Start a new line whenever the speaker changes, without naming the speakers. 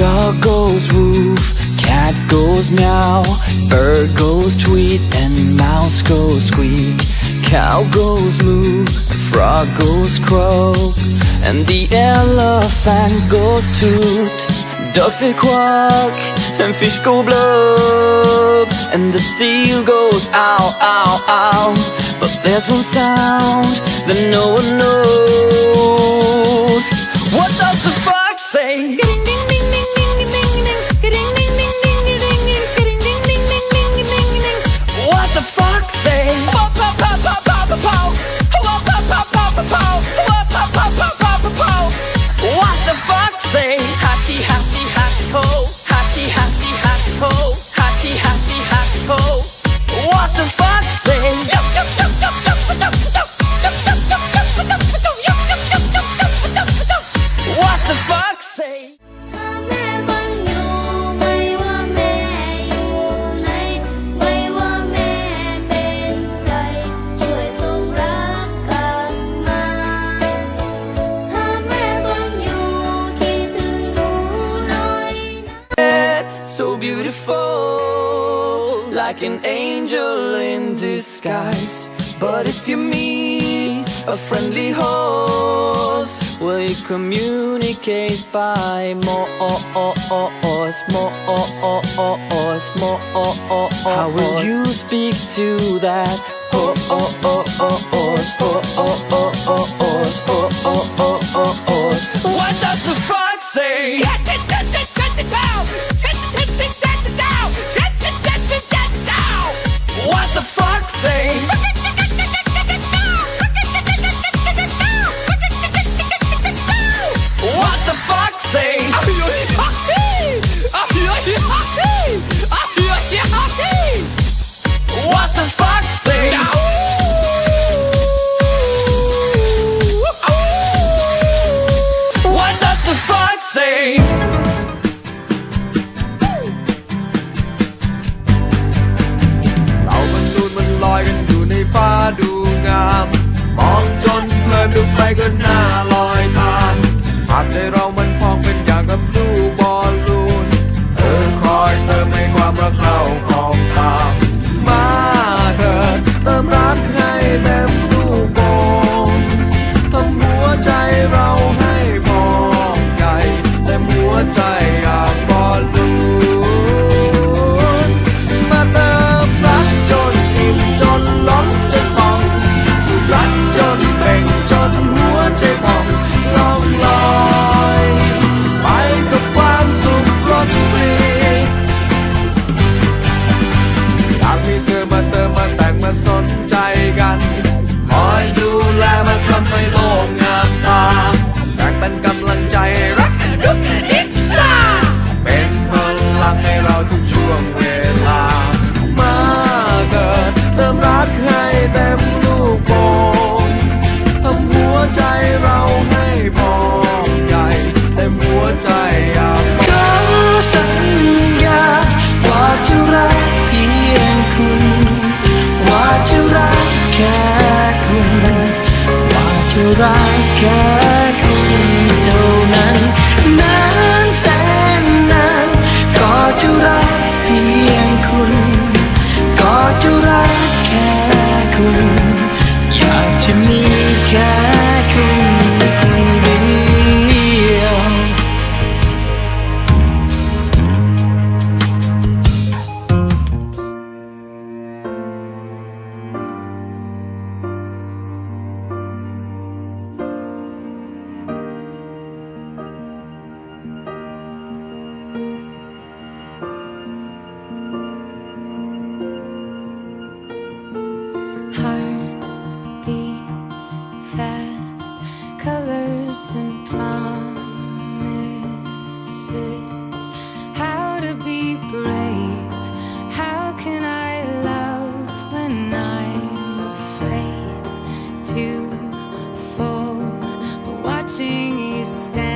Dog goes woof, cat goes meow Bird goes tweet and mouse goes squeak. Cow goes moo, frog goes croak And the elephant goes toot. Ducks say quack and fish go blub And the seal goes ow, ow, ow. But there's one sound that no one knows. What does the fox say? like an angel in disguise. But if you meet a friendly horse, will you communicate by more ors, more ors, more ors? How will you speak to that? Oh What does the fox say?
watching you stand.